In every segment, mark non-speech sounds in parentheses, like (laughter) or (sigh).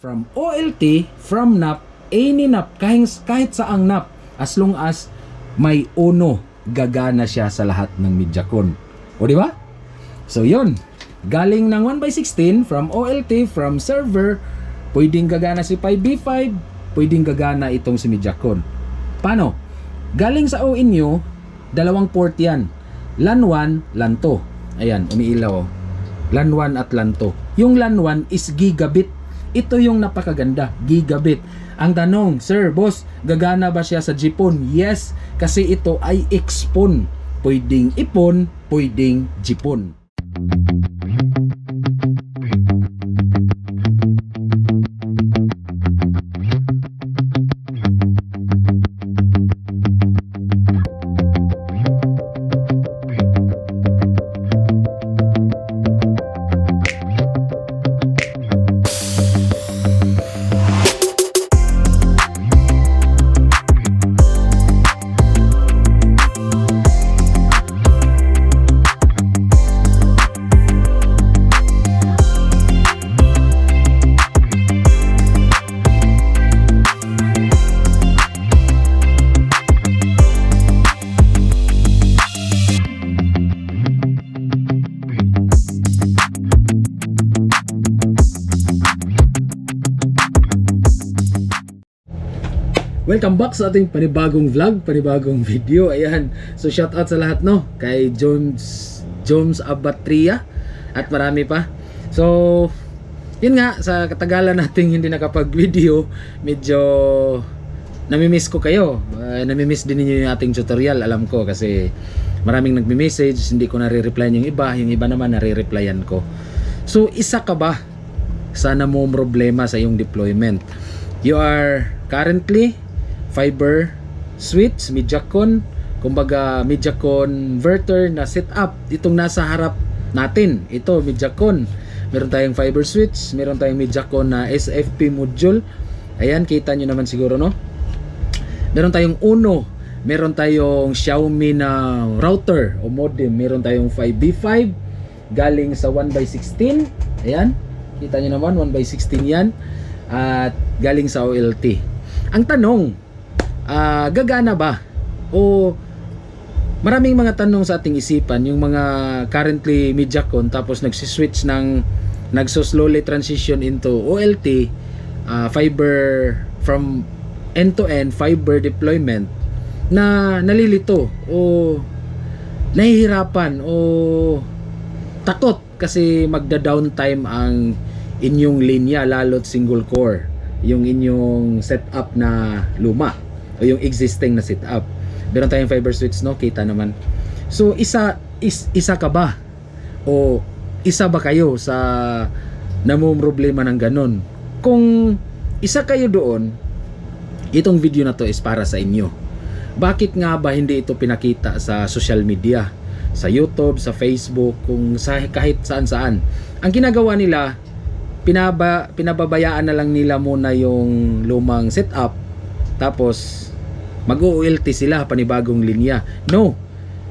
From OLT, from NAP, any NAP, kahit, kahit saang NAP, as long as may uno, gagana siya sa lahat ng Mediacon. O di ba? So yun, galing ng 1x16 from OLT, from server, pwedeng gagana si 5B5, pwedeng gagana itong si Mediacon. Paano? Galing sa OIN nyo, dalawang port yan. LAN 1, LAN 2. Ayan, umiilaw. oh. LAN 1 at LAN 2. Yung LAN 1 is gigabit. Ito yung napakaganda, gigabit. Ang tanong, sir, boss, gagana ba siya sa Jipon? Yes, kasi ito ay expon. Pwedeng ipon, pwedeng Jipon. Welcome back sa ating panibagong vlog, panibagong video. Ayan. So shout out sa lahat no kay Jones Jones Abatria at marami pa. So yun nga sa katagalan nating hindi nakapag-video, medyo namimiss ko kayo. Uh, namimiss din niyo yung ating tutorial, alam ko kasi maraming nagme-message, hindi ko nare-replyan yung iba, yung iba naman nare-replyan ko. So isa ka ba sa mo problema sa iyong deployment? You are currently fiber switch, Mediacon, kumbaga Mediacon converter na setup itong nasa harap natin. Ito Mediacon. Meron tayong fiber switch, meron tayong Mediacon na SFP module. Ayan, kita nyo naman siguro no. Meron tayong Uno, meron tayong Xiaomi na router o modem, meron tayong 5B5 galing sa 1x16. Ayan, kita nyo naman 1x16 yan at galing sa OLT. Ang tanong, ah, gagana ba? O maraming mga tanong sa ating isipan, yung mga currently Mediacon tapos nagsiswitch ng nagso-slowly transition into OLT, ah, fiber from end to end fiber deployment na nalilito o nahihirapan o takot kasi magda-downtime ang inyong linya lalo't single core yung inyong setup na luma o yung existing na setup. Meron tayong fiber switch no, kita naman. So isa is, isa ka ba o isa ba kayo sa namumroblema ng ganun? Kung isa kayo doon, itong video na to is para sa inyo. Bakit nga ba hindi ito pinakita sa social media? Sa YouTube, sa Facebook, kung sa kahit saan-saan. Ang ginagawa nila, pinaba, pinababayaan na lang nila muna yung lumang setup tapos mag-OLT sila panibagong linya. No.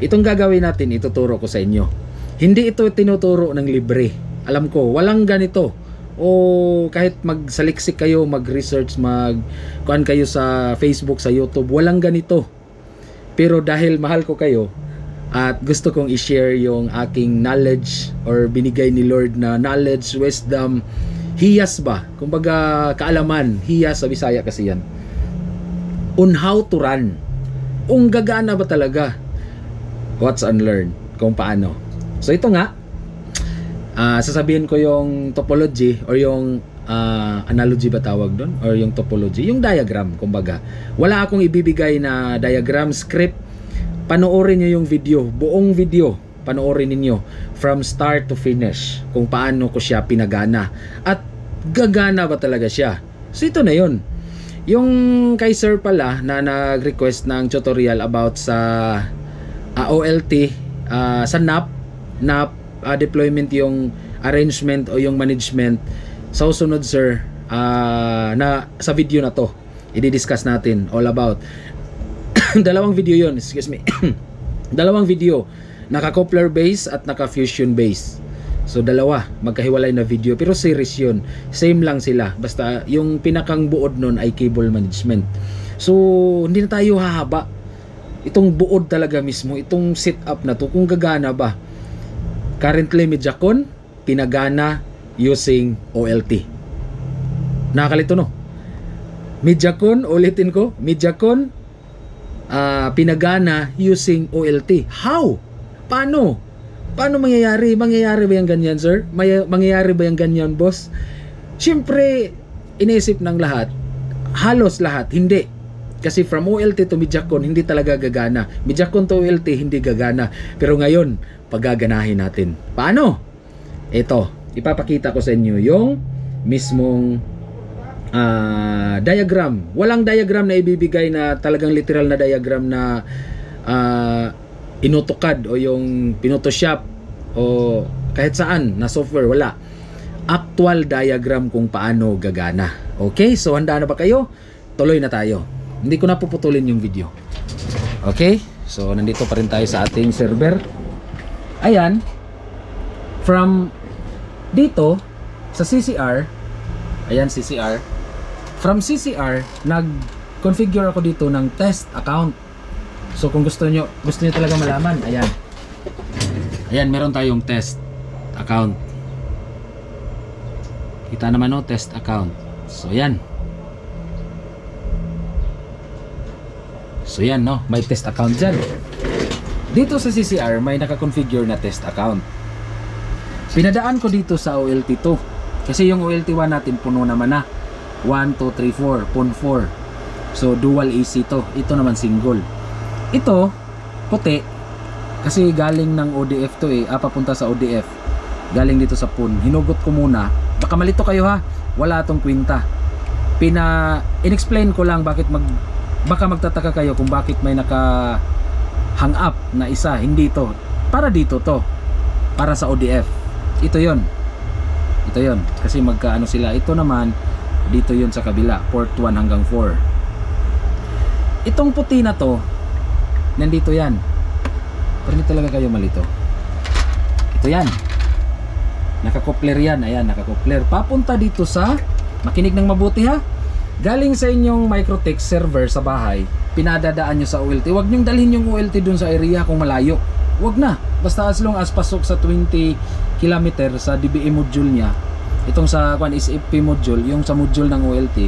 Itong gagawin natin, ituturo ko sa inyo. Hindi ito tinuturo ng libre. Alam ko, walang ganito. O kahit magsaliksik kayo, mag-research, mag kuan kayo sa Facebook, sa YouTube, walang ganito. Pero dahil mahal ko kayo at gusto kong i-share yung aking knowledge or binigay ni Lord na knowledge, wisdom, hiyas ba? Kumbaga kaalaman, hiyas sa Bisaya kasi yan. On how to run. Kung gagana ba talaga? What's unlearned? Kung paano. So ito nga, ah sasabihin ko yung topology or yung ah, analogy ba tawag doon? Or yung topology? Yung diagram, kumbaga. Wala akong ibibigay na diagram script. Panoorin nyo yung video, buong video. Panoorin ninyo from start to finish kung paano ko siya pinagana. At gagana ba talaga siya? So ito na yun. Yung kay sir pala na nag-request ng tutorial about sa ah, OLT ah, sa NAP NAP ah, deployment yung arrangement o yung management. Sa susunod sir ah, na sa video na to i-discuss natin all about. (coughs) Dalawang video yon excuse me. (coughs) Dalawang video. Naka coupler base at naka fusion base So dalawa, magkahiwalay na video pero series yun. Same lang sila. Basta yung pinakang buod nun ay cable management. So hindi na tayo hahaba. Itong buod talaga mismo, itong setup na to kung gagana ba. Currently Mediacon, pinagana using OLT. Nakakalito no? Mediacon, ulitin ko, Mediacon, ah, pinagana using OLT. How? Paano? Paano mangyayari? Mangyayari ba yung ganyan, sir? May, mangyayari ba yung ganyan, boss? Siyempre, iniisip ng lahat, halos lahat, hindi. Kasi from OLT to Mediacon, hindi talaga gagana. Mediacon to OLT, hindi gagana. Pero ngayon, paggaganahin natin. Paano? Ito, ipapakita ko sa inyo yung mismong ah, diagram. Walang diagram na ibibigay na talagang literal na diagram na ah, inotokad o yung pinotoshop o kahit saan na software wala. Actual diagram kung paano gagana. Okay so handa na ba kayo? Tuloy na tayo. Hindi ko na puputulin yung video. Okay so nandito pa rin tayo sa ating server. Ayan. From dito sa CCR ayan CCR from CCR nag configure ako dito ng test account So kung gusto nyo, gusto nyo talaga malaman, ayan. Ayan, meron tayong test account. Kita naman no, test account. So ayan. So yan no, may test account dyan. Dito sa CCR, may nakakonfigure na test account. Pinadaan ko dito sa OLT2. Kasi yung OLT1 natin puno naman na. 1, 2, 3, 4, pun 4. So dual AC to. Ito naman single. Ito, puti, kasi galing ng ODF to eh, ah, papunta sa ODF. Galing dito sa PUN. Hinugot ko muna. Baka malito kayo ha. Wala tong kwinta. Pina, inexplain ko lang bakit mag, baka magtataka kayo kung bakit may naka hang up na isa. Hindi to. Para dito to. Para sa ODF. Ito yon Ito yon Kasi magkaano sila. Ito naman, dito yon sa kabila. Port 1 hanggang 4. Itong puti na to, nandito yan. Pero hindi talaga kayo malito. Ito yan. Nakakopler yan. Ayan nakakopler papunta dito sa makinig ng mabuti ha? Galing sa inyong Microtex server sa bahay pinadadaan nyo sa OLT wag nyong dalhin yung OLT dun sa area kung malayo. Wag na. Basta as long as pasok sa 20 km sa DBE module niya itong sa kwan is FP module yung sa module ng OLT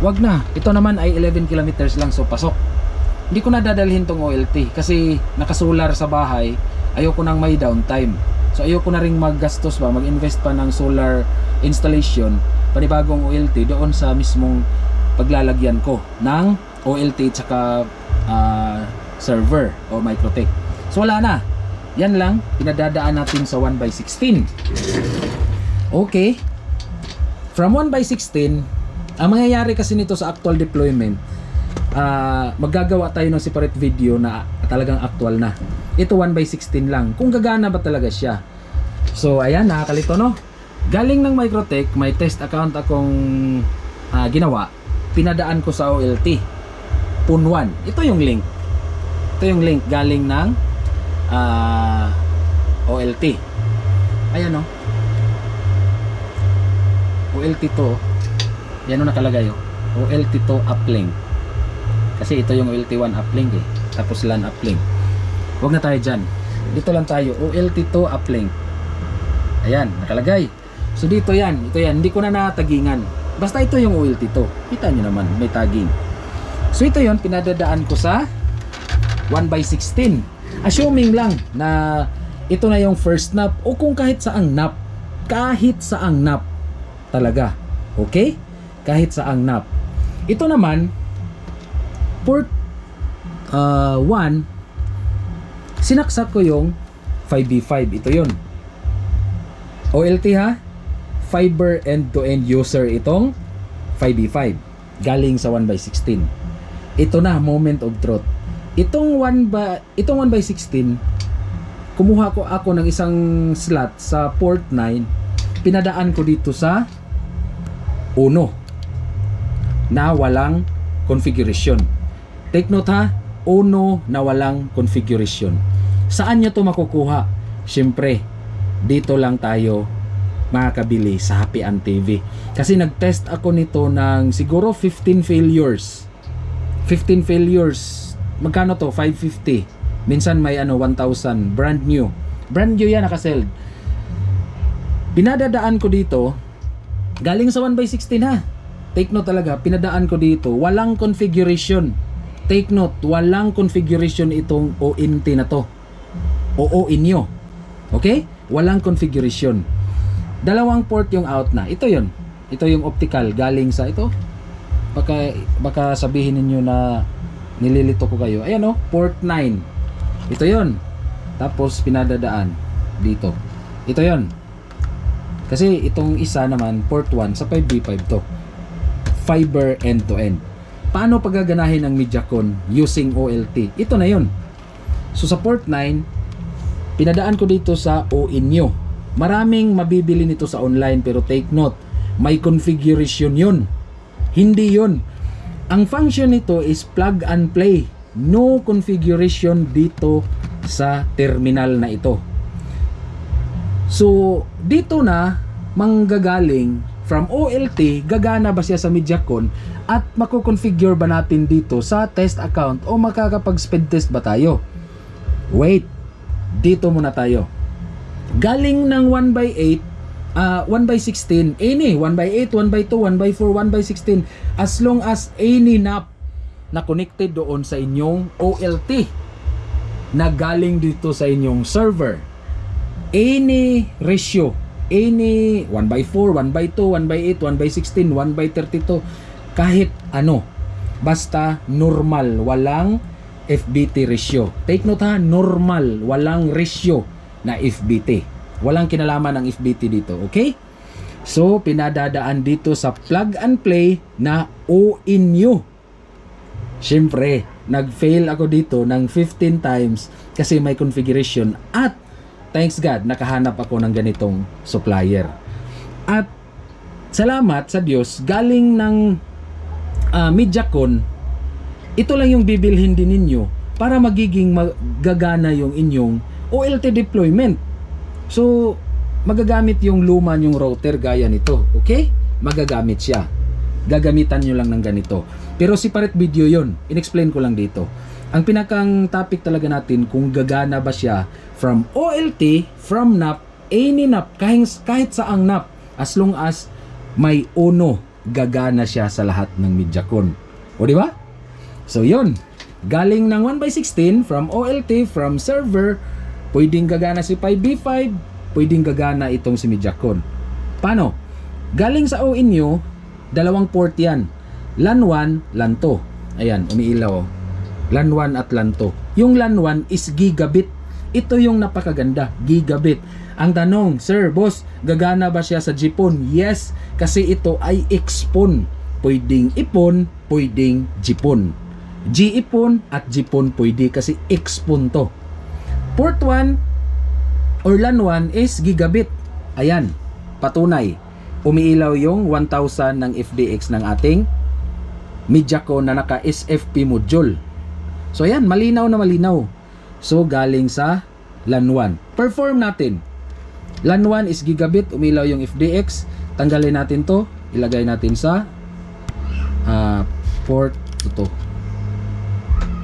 wag na. Ito naman ay 11 kilometers lang so pasok hindi ko na dadalhin tong OLT kasi nakasolar sa bahay. Ayoko nang may downtime. So ayoko na ring maggastos ba? Mag-invest pa ng solar installation panibagong OLT doon sa mismong paglalagyan ko ng OLT tsaka ah, server o Microtech. So wala na. Yan lang. Pinadadaan natin sa 1 by 16 okay. From 1 by 16 ang mangyayari kasi nito sa actual deployment ah maggagawa tayo ng separate video na talagang actual na. Ito 1 by 16 lang. Kung gagana ba talaga siya. So ayan, nakakalito no. Galing ng Microtech, may test account akong ah, ginawa. Pinadaan ko sa OLT. Pun 1. Ito yung link. Ito yung link galing ng ah, OLT. Ayan no. OLT to. Yan o nakalagay oh. OLT to uplink. Kasi ito yung OLT1 uplink eh. Tapos LAN uplink. Huwag na tayo dyan. Dito lang tayo. OLT2 uplink. Ayan, nakalagay. So dito yan. Ito yan. Hindi ko na natagingan. Basta ito yung OLT2. Kita nyo naman. May tagging. So ito yon pinadadaan ko sa 1 by 16. Assuming lang na ito na yung first nap o kung kahit saang nap. Kahit saang nap. Talaga. Okay? Kahit saang nap. Ito naman, port uh, 1 sinaksak ko yung 5B5 ito yun. OLT ha? Fiber end to end user itong 5B5 galing sa 1 by 16 ito na moment of truth. Itong 1 by itong 1 by 16 kumuha ko ako ng isang slot sa port 9 pinadaan ko dito sa 1 na walang configuration Take note ha, uno na walang configuration. Saan nyo to makukuha? Siyempre, dito lang tayo makakabili sa Happy An TV. Kasi nag-test ako nito ng siguro 15 failures. 15 failures. Magkano to? 550. Minsan may ano 1,000. Brand new. Brand new yan nakaseld. Pinadadaan ko dito galing sa 1x16 ha. Take note talaga, pinadaan ko dito, walang configuration. Take note, walang configuration itong ONT na to. Oo inyo. Okay? Walang configuration. Dalawang port yung out na. Ito yon. Ito yung optical galing sa ito. Baka baka sabihin ninyo na nililito ko kayo. Ayan oh, port 9. Ito yon. Tapos pinadadaan dito. Ito yon. Kasi itong isa naman port 1 sa 5B5 to. Fiber end to end. Paano pagaganahin ang Mediacon using OLT? Ito na yon. So sa port 9, pinadaan ko dito sa OINYO. Maraming mabibili nito sa online pero take note, may configuration yun. Hindi yun. Ang function nito is plug and play. No configuration dito sa terminal na ito. So, dito na manggagaling from OLT, gagana ba siya sa Mediacon at mako-configure ba natin dito sa test account o makakapag-speed test ba tayo? Wait, dito muna tayo. Galing ng 1x8, ah 1x16, any, 1x8, 1x2, 1x4, 1x16, as long as any nap na connected doon sa inyong OLT na galing dito sa inyong server any ratio, any 1 by 4, 1 by 2, 1 by 8, 1 by 16, 1 by 32, kahit ano. Basta normal, walang FBT ratio. Take note ha, normal, walang ratio na FBT. Walang kinalaman ang FBT dito, okay? So, pinadadaan dito sa plug and play na OINU. Siyempre, nag-fail ako dito ng 15 times kasi may configuration at thanks God, nakahanap ako ng ganitong supplier. At salamat sa Diyos, galing ng uh, Mediacon, ito lang yung bibilhin din ninyo para magiging magagana yung inyong OLT deployment. So, magagamit yung luma yung router gaya nito. Okay? Magagamit siya. Gagamitan nyo lang ng ganito. Pero separate video yon In-explain ko lang dito. Ang pinakang topic talaga natin kung gagana ba siya from OLT, from NAP, any NAP, kahit, kahit saang NAP, as long as may uno, gagana siya sa lahat ng Mediacon. O di ba? So yun, galing ng 1x16 from OLT, from server, pwedeng gagana si 5B5, pwedeng gagana itong si Mediacon. Paano? Galing sa OINU, dalawang port yan. LAN 1, LAN 2. Ayan, umiilaw. oh. LAN 1 at LAN 2. Yung LAN 1 is gigabit. Ito yung napakaganda, gigabit. Ang tanong, Sir, boss, gagana ba siya sa Jipon? Yes, kasi ito ay Xpon. Pwedeng ipon, pwedeng Jipon. G-ipon at Jipon pwede kasi Xpon to. Port 1 or LAN 1 is gigabit. Ayan, patunay. Umiilaw yung 1000 ng FDX ng ating Mediacon na naka SFP module. So ayan, malinaw na malinaw. So galing sa LAN 1. Perform natin. LAN 1 is gigabit, umilaw yung FDX. Tanggalin natin to, ilagay natin sa ah, port ito.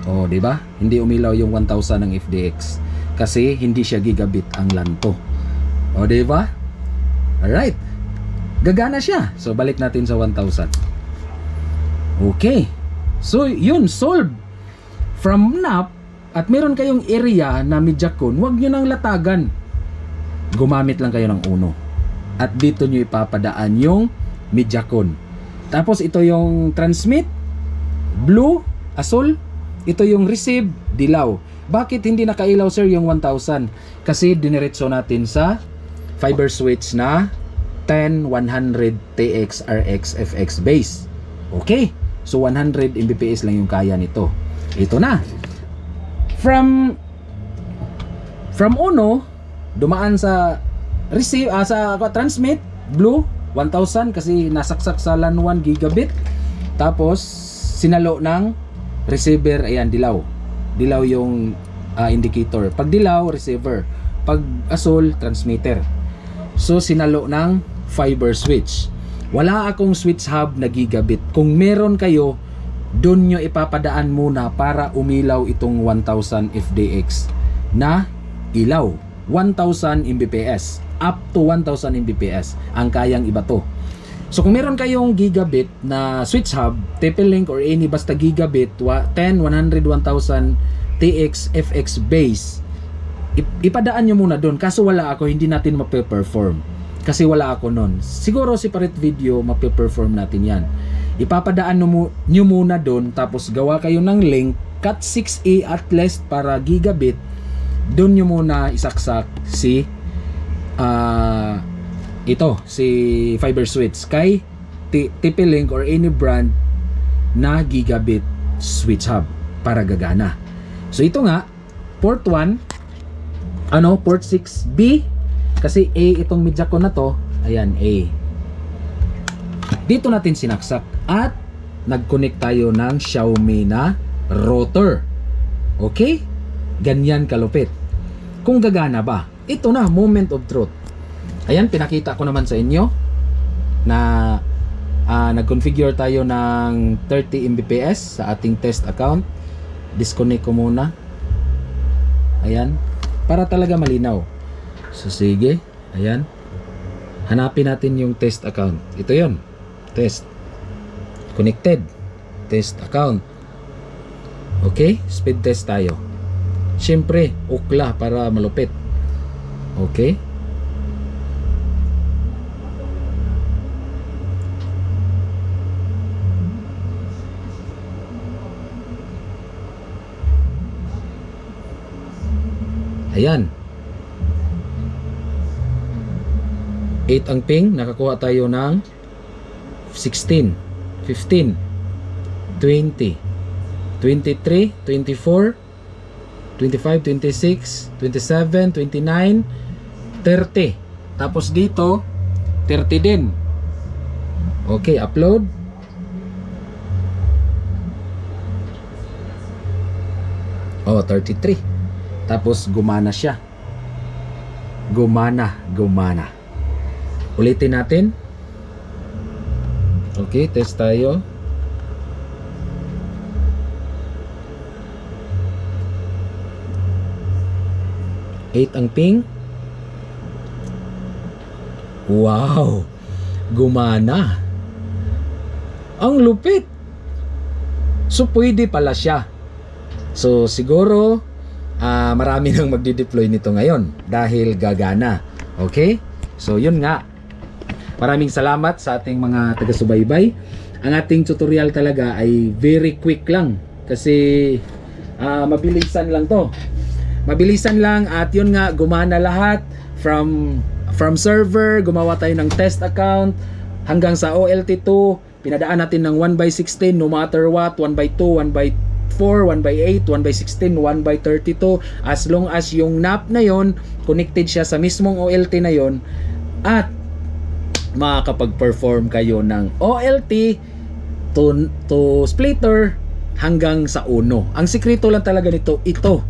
Oh, di ba? Hindi umilaw yung 1000 ng FDX kasi hindi siya gigabit ang LAN to. Oh, di ba? Alright. Gagana siya. So balik natin sa 1000. Okay. So yun, solve. From NAP at meron kayong area na Mediacon, huwag nyo nang latagan. Gumamit lang kayo ng uno. At dito nyo ipapadaan yung Mediacon. Tapos ito yung transmit, blue, asul. Ito yung receive, dilaw. Bakit hindi nakailaw sir yung 1000? Kasi diniretso natin sa fiber switch na 10100 TX RX FX base. Okay. So 100 Mbps lang yung kaya nito. Ito na. From from uno dumaan sa receive ah, sa ah, transmit blue 1000 kasi nasaksak sa LAN 1 gigabit. Tapos sinalo ng receiver ayan dilaw. Dilaw yung ah, indicator. Pag dilaw receiver. pag asol transmitter. So sinalo ng fiber switch. Wala akong switch hub na gigabit. Kung meron kayo, doon nyo ipapadaan muna para umilaw itong 1000 FDX na ilaw. 1000 Mbps. Up to 1000 Mbps ang kayang ibato. So kung meron kayong gigabit na switch hub, TP-Link or any basta gigabit, wa- 10, 100, 1000 TX, FX base, ip- ipadaan nyo muna doon. Kaso wala ako, hindi natin mape-perform. Kasi wala ako nun. Siguro separate video, mape-perform natin yan. Ipapadaan mu- nyo muna doon, tapos gawa kayo ng link, cut 6A at least para gigabit, doon nyo muna isaksak si ah ito, si Fiber Switch kay TP-Link or any brand na gigabit switch hub para gagana. So ito nga, port 1, ano, port 6B, kasi A itong ko na to, ayan, A. Dito natin sinaksak at nag-connect tayo ng Xiaomi na rotor. Okay? Ganyan kalupit. Kung gagana ba, ito na, moment of truth. Ayan, pinakita ko naman sa inyo na ah, nag-configure tayo ng 30 Mbps sa ating test account. Disconnect ko muna. Ayan, para talaga malinaw. So sige, ayan. Hanapin natin yung test account. Ito yon Test. Connected. Test account. Okay, speed test tayo. Siyempre, ukla para malupit. Okay? Ayan. 8 ang ping, nakakuha tayo ng 16, 15, 20, 23, 24, 25, 26, 27, 29, 30. Tapos dito, 30 din. Okay, upload. Oh, 33. Tapos gumana siya. Gumana, gumana. Ulitin natin. Okay, test tayo. Eight ang ping. Wow! Gumana. Ang lupit. So, pwede pala siya. So, siguro, ah marami (laughs) nang magdi-deploy nito ngayon dahil gagana. Okay? So, yun nga. Maraming salamat sa ating mga taga-subaybay. Ang ating tutorial talaga ay very quick lang kasi ah, mabilisan lang to. Mabilisan lang at yun nga gumana lahat from from server, gumawa tayo ng test account hanggang sa OLT2, pinadaan natin ng 1 by 16 no matter what, 1 by 2, 1 by 4, 1 by 8, 1 by 16, 1 by 32 as long as yung NAP na yon connected siya sa mismong OLT na yon at makakapag-perform kayo ng OLT to, to splitter hanggang sa uno. Ang sikreto lang talaga nito, ito.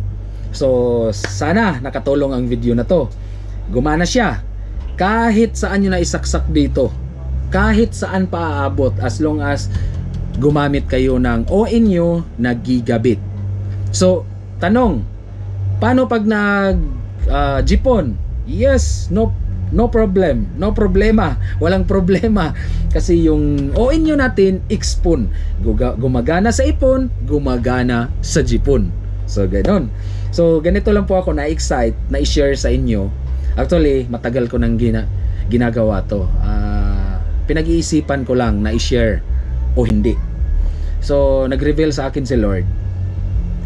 So, sana nakatulong ang video na to. Gumana siya. Kahit saan nyo na isaksak dito. Kahit saan pa aabot as long as gumamit kayo ng ONU na gigabit. So, tanong, paano pag nag ah, jipon? Yes, no no problem, no problema, walang problema kasi yung ONU natin expon, gumagana sa ipon, gumagana sa jipon. So ganon. So ganito lang po ako na-excite na i-share sa inyo. Actually, matagal ko nang gina ginagawa to. Ah, pinag-iisipan ko lang na i-share o hindi. So nag-reveal sa akin si Lord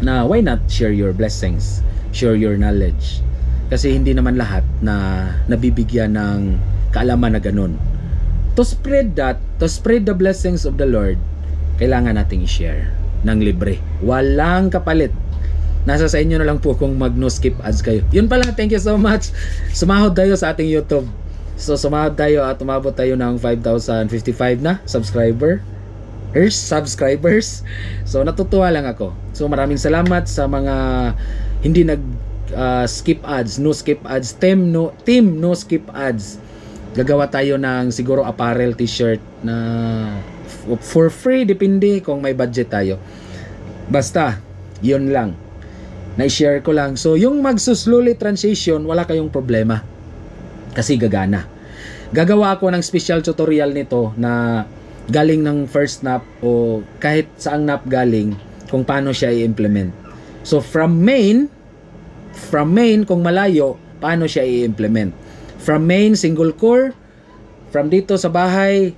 na why not share your blessings, share your knowledge. Kasi hindi naman lahat na nabibigyan ng kaalaman na ganun. To spread that, to spread the blessings of the Lord, kailangan nating i-share ng libre. Walang kapalit. Nasa sa inyo na lang po kung mag no skip ads kayo. Yun pala, thank you so much. Sumahod tayo sa ating YouTube. So sumahod tayo at umabot tayo ng 5,055 na subscriber. Ers, subscribers. So natutuwa lang ako. So maraming salamat sa mga hindi nag uh, skip ads, no skip ads, team no team no skip ads. Gagawa tayo ng siguro apparel t-shirt na for free depende kung may budget tayo. Basta, yun lang. Na-share ko lang. So, yung magsuslowly transition, wala kayong problema. Kasi gagana. Gagawa ako ng special tutorial nito na galing ng first nap o kahit saang nap galing kung paano siya i-implement. So, from main, from main, kung malayo, paano siya i-implement. From main, single core, from dito sa bahay,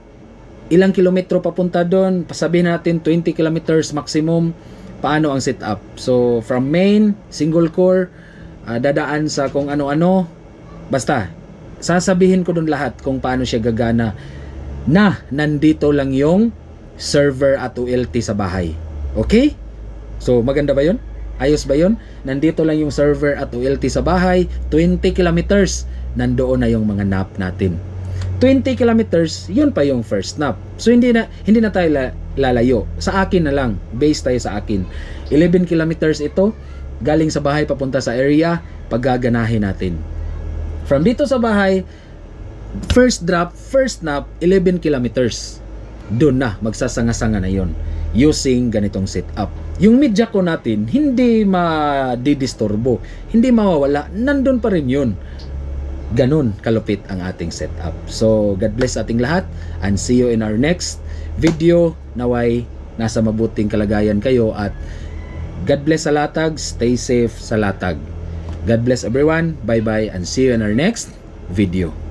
ilang kilometro papunta doon, pasabihin natin 20 kilometers maximum, paano ang setup. So, from main, single core, ah, dadaan sa kung ano-ano, basta, sasabihin ko doon lahat kung paano siya gagana na nandito lang yung server at ULT sa bahay. Okay? So, maganda ba yun? Ayos ba yun? Nandito lang yung server at ULT sa bahay, 20 kilometers, nandoon na yung mga nap natin. 20 kilometers, yun pa yung first nap. So hindi na hindi na tayo la- lalayo. Sa akin na lang, base tayo sa akin. 11 kilometers ito, galing sa bahay papunta sa area, paggaganahin natin. From dito sa bahay, first drop, first nap, 11 kilometers. Doon na, magsasanga-sanga na yon using ganitong setup. Yung media ko natin, hindi ma-didisturbo, hindi mawawala, nandun pa rin yun. Ganun kalupit ang ating setup. So, God bless ating lahat and see you in our next video. Naway, nasa mabuting kalagayan kayo at God bless sa latag, stay safe sa latag. God bless everyone, bye-bye and see you in our next video.